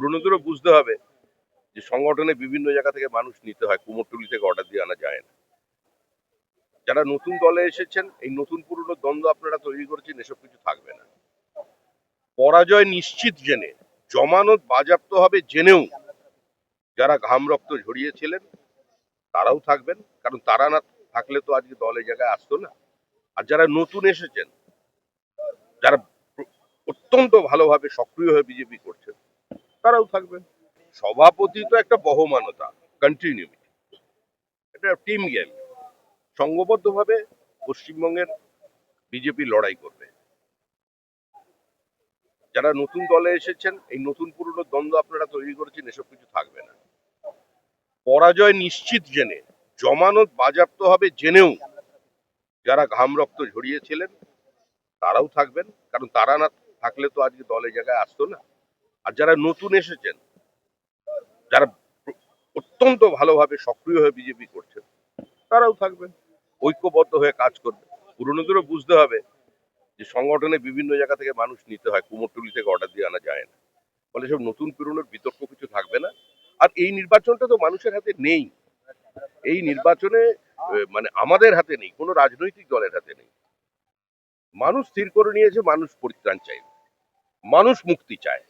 পুরনোদেরও বুঝতে হবে যে সংগঠনে বিভিন্ন জায়গা থেকে মানুষ নিতে হয়, কুমোরটুলি থেকে অর্ডার দিয়ে আনা যায় না। যারা নতুন দলে এসেছেন, এই নতুন পুরনো দ্বন্দ্ব আপনারা তৈরি করেছেন, এসব কিছু থাকবে না। পরাজয় নিশ্চিত জেনে, জমানত বাজেয়াপ্ত হবে জেনেও যারা ঘাম রক্ত ঝরিয়েছিলেন, তারাও থাকবেন, কারণ তারা না থাকলে তো আজকে দলে জায়গায় আসতো না। আর যারা নতুন এসেছেন, যারা অত্যন্ত ভালোভাবে সক্রিয় হয়ে বিজেপি করছেন তারাও থাকবেন সভাপতি তো একটা বহমানতা কন্টিনিউটি এটা টিম গেম সংঘবদ্ধভাবে পশ্চিমবঙ্গের বিজেপি লড়াই করবে। যারা নতুন দলে এসেছেন, এই নতুন পুরনো দ্বন্দ্ব আপনারা তৈরি করেছেন, এসব কিছু থাকবে না। পরাজয় নিশ্চিত জেনে, জমানত বাজেয়াপ্ত হবে জেনেও যারা ঘাম রক্ত ঝরিয়েছিলেন, তারাও থাকবেন। কারণ তারা না থাকলে তো আজকে দলে জায়গায় আসতো না। আর যারা নতুন এসেছেন, যারা অত্যন্ত ভালোভাবে সক্রিয় হয়ে বিজেপি করছেন তারাও থাকবেন, ঐক্যবদ্ধ হয়ে কাজ করবে পুরনোদেরও বুঝতে হবে যে সংগঠনে বিভিন্ন জায়গা থেকে মানুষ নিতে হয়, কুমোরটুলি থেকে অর্ডার দিয়ে আনা যায় না। ফলে সব নতুন পুরনোর বিতর্ক কিছু থাকবে না। আর এই নির্বাচনটা তো মানুষের হাতে নেই। এই নির্বাচনে মানে আমাদের হাতে নেই, কোনো রাজনৈতিক দলের হাতে নেই। মানুষ স্থির করে নিয়েছে, মানুষ পরিত্রাণ চাই মানুষ মুক্তি চায়।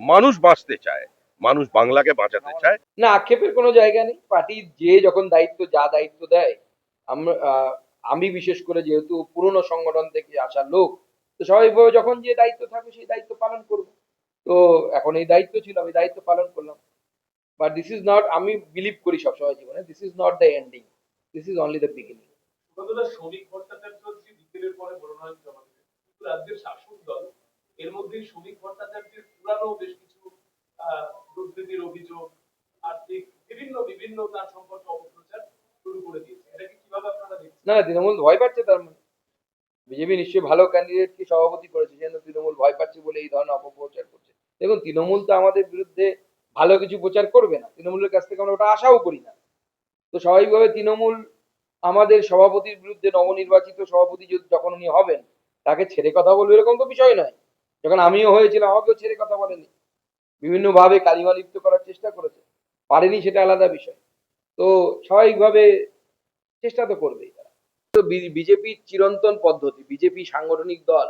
মানুষ বাঁচতে চায় মানুষ বাংলাকে বাঁচাতে চায়। না আক্ষেপের কোনো জায়গা নেই। পার্টি যে যখন দায়িত্ব যা দায়িত্ব দেয় আমরা আমি বিশেষ করে যেহেতু পুরনো সংগঠন থেকে আসা লোক তো স্বাভাবিকভাবে যখন যে দায়িত্ব থাকবে সেই দায়িত্ব পালন করব। তো এখন এই দায়িত্ব ছিল আমি দায়িত্ব পালন করলাম। বাট দিস ইজ নট আমি বিলিভ করি সবসময় জীবনে this is not the ending this is only the beginning Samik Bhattacharya হচ্ছে বিকেলের পরে মনোনয়ন জমা রাজ্যের শাসক দল এর মধ্যে শ্রমিক ভট্টাচার্যের পুরানো বেশ কিছু দুর্নীতির অভিযোগ, আর্থিক বিভিন্ন বিভিন্ন তার সম্পর্কে অপপ্রচার শুরু করে দিয়েছে। এটাকে কীভাবে আপনারা দেখছেন? না তৃণমূল ভয় পাচ্ছে তার মানে বিজেপি নিশ্চয়ই ভালো ক্যান্ডিডেটকে সভাপতি করেছে, সেজন্য তৃণমূল ভয় পাচ্ছে বলে এই ধরনের অপপ্রচার করছে। দেখুন, তৃণমূল তো আমাদের বিরুদ্ধে ভালো কিছু প্রচার করবে না। তৃণমূলের কাছ থেকে আমরা ওটা আশাও করি না। তো স্বাভাবিকভাবে তৃণমূল আমাদের সভাপতির বিরুদ্ধে নবনির্বাচিত সভাপতি যদি- যখন উনি হবেন, তাকে ছেড়ে কথা বলবে এরকম তো বিষয় নয়। যখন আমিও হয়েছিলাম, আমাকেও ছেড়ে কথা বলেনি। বিভিন্নভাবে কালিমা লিপ্ত করার চেষ্টা করেছে। পারেনি সেটা আলাদা বিষয়। তো স্বাভাবিকভাবে চেষ্টা তো করবেই তারা। তো বিজেপির চিরন্তন পদ্ধতি, বিজেপি সাংগঠনিক দল,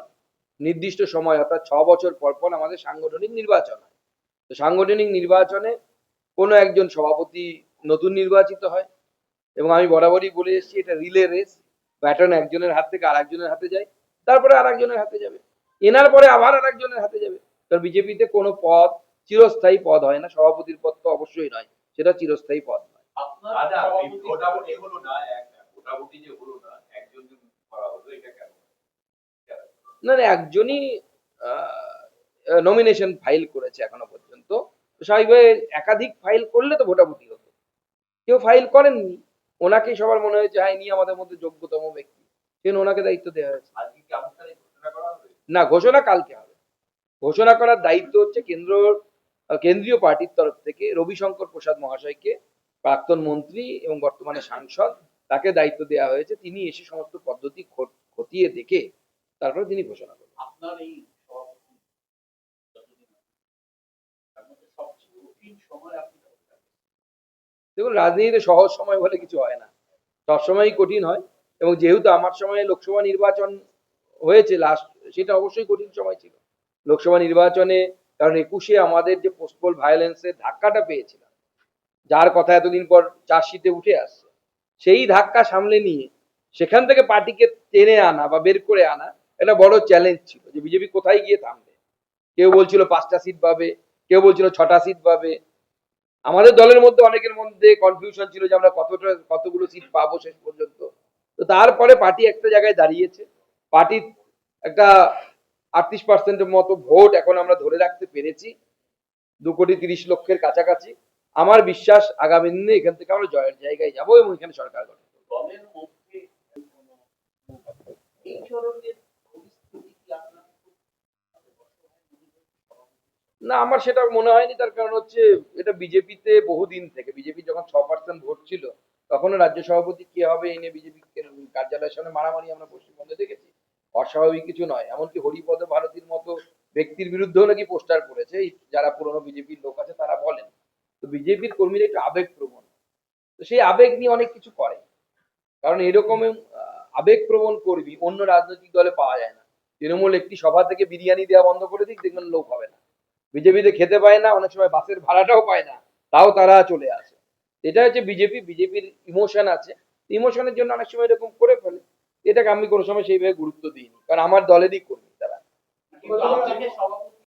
নির্দিষ্ট সময় অর্থাৎ ছ বছর পর পর আমাদের সাংগঠনিক নির্বাচন হয়। তো সাংগঠনিক নির্বাচনে কোনো একজন সভাপতি নতুন নির্বাচিত হয় এবং আমি বরাবরই বলে এসেছি, এটা রিলে রেস। ব্যাটন একজনের হাত থেকে আর একজনের হাতে যায়, তারপরে আর একজনের হাতে যাবে। এনার পরে আবার আর একজনের হাতে যাবে। কারণ বিজেপিতে কোনো পদ চিরস্থায়ী পদ হয় না সভাপতির পদ তো অবশ্যই নয় সেটা চিরস্থায়ী পদ নয়। আচ্ছা না এক ভোটাভুটি যে হলো না একজন যদি করা হলো এটা কেন? না না একজনই নমিনেশন ফাইল করেছে এখনও পর্যন্ত। তো স্বাভাবিকভাবে একাধিক ফাইল করলে তো ভোটাভুটি হতো। কেউ ফাইল করেননি। ওনাকে সবার মনে হয়েছে হ্যাঁ ইনি আমাদের মধ্যে যোগ্যতম ব্যক্তি। সেজন্য ওনাকে দায়িত্ব দেওয়া হয়েছে। না ঘোষণা কালকে হবে। ঘোষণা করার দায়িত্ব হচ্ছে কেন্দ্র কেন্দ্রীয় পার্টির তরফ থেকে রবিশঙ্কর প্রসাদ মহাশয়কে প্রাক্তন মন্ত্রী এবং বর্তমানে সাংসদ তাকে দায়িত্ব দেওয়া হয়েছে। তিনি এসে সমস্ত পদ্ধতি খতিয়ে দেখে তারপরে তিনি ঘোষণা করবেন। আপনার এই? দেখুন রাজনীতিতে সহজ সময় বলে কিছু হয় না। সবসময়ই কঠিন হয় এবং যেহেতু আমার সময়ে লোকসভা নির্বাচন হয়েছে লাস্ট সেটা অবশ্যই কঠিন সময় ছিল। লোকসভা নির্বাচনে কারণ একুশে আমাদের যে পোস্টপোল ভায়োলেন্সের ধাক্কাটা পেয়েছিলাম, যার কথা এতদিন পর চার্জশিটে উঠে আসছে, সেই ধাক্কা সামলে নিয়ে সেখান থেকে পার্টিকে টেনে আনা বা বের করে আনা এটা বড় চ্যালেঞ্জ ছিল যে বিজেপি কোথায় গিয়ে থামবে? কেউ বলছিল পাঁচটা সিট পাবে, কেউ বলছিল ছটা সিট পাবে। আমাদের দলের মধ্যে অনেকের মধ্যে কনফিউশন ছিল যে আমরা কতটা, কতগুলো সিট পাবো শেষ পর্যন্ত। তো তারপরে পার্টি একটা জায়গায় দাঁড়িয়েছে, পার্টির একটা আটত্রিশ পার্সেন্টের মতো ভোট এখন আমরা ধরে রাখতে পেরেছি। দু কোটি তিরিশ লক্ষের কাছাকাছি। আমার বিশ্বাস আগামী দিনে এখান থেকে আমরা জয়ের জায়গায় যাব এবং এখানে সরকার গঠন না আমার সেটা মনে হয়নি। তার কারণ হচ্ছে এটা বিজেপিতে বহুদিন থেকে বিজেপি যখন ছ পার্সেন্ট ভোট ছিল তখনও রাজ্য সভাপতি কে হবে এই নিয়ে বিজেপি কার্যালয়ের সামনে মারামারি আমরা পশ্চিমবঙ্গে দেখেছি। অস্বাভাবিক কিছু নয়। এমনকি হরিপদ ভারতীর মতো ব্যক্তির বিরুদ্ধেও নাকি পোস্টার করেছে। যারা পুরনো বিজেপির লোক আছে তারা বলেন। তো বিজেপির কর্মীরা একটু আবেগ প্রবণ তো সেই আবেগ নিয়ে অনেক কিছু করে। কারণ এরকম আবেগ প্রবণ কর্মী অন্য রাজনৈতিক দলে পাওয়া যায় না। তৃণমূল একটি সভা থেকে বিরিয়ানি দেওয়া বন্ধ করে দিক, দেখবেন লোক হবে না। বিজেপিতে খেতে পায় না, অনেক সময় বাসের ভাড়াটাও পায় না। তাও তারা চলে আসে। এটা হচ্ছে বিজেপি। বিজেপির ইমোশন আছে। ইমোশনের জন্য অনেক সময় এরকম করে ফেলে। এটাকে আমি কোনো সময় সেইভাবে গুরুত্ব দিইনি। কারণ আমার দলেরই কর্মী তারা।